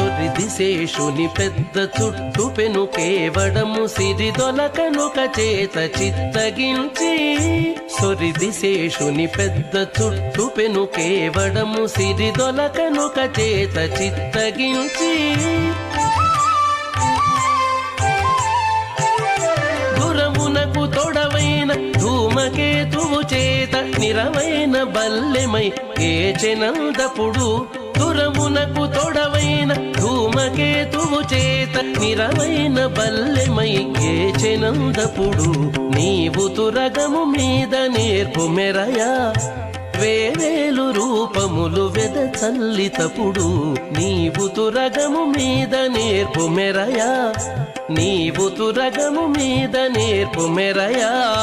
సొరిది శేషుని పెద్ద చుట్టు పెను కేవడము సిరి దొలకనుక చేత చిత్తగించి సొరిది శేషుని పెద్ద చుట్టు పెను కేవడము సిరి దొలకనుక చేత చిత్తగించి దురమునకు తొడవైన ధూమకేతువు చేత నిరమైన బల్లెమై ఏచెనందపుడు దురమునకు ధూమకేతువు చేత నిరవైన బల్లెమై ఏచెనందపుడు నీవు తురగము మీద నేర్పు మెరయా. వేవేలు రూపములు వెద చల్లితపుడు నీవు తురగము మీద నేర్పు మెరయా. నీవు తురగము మీద నేర్పు మెరయా.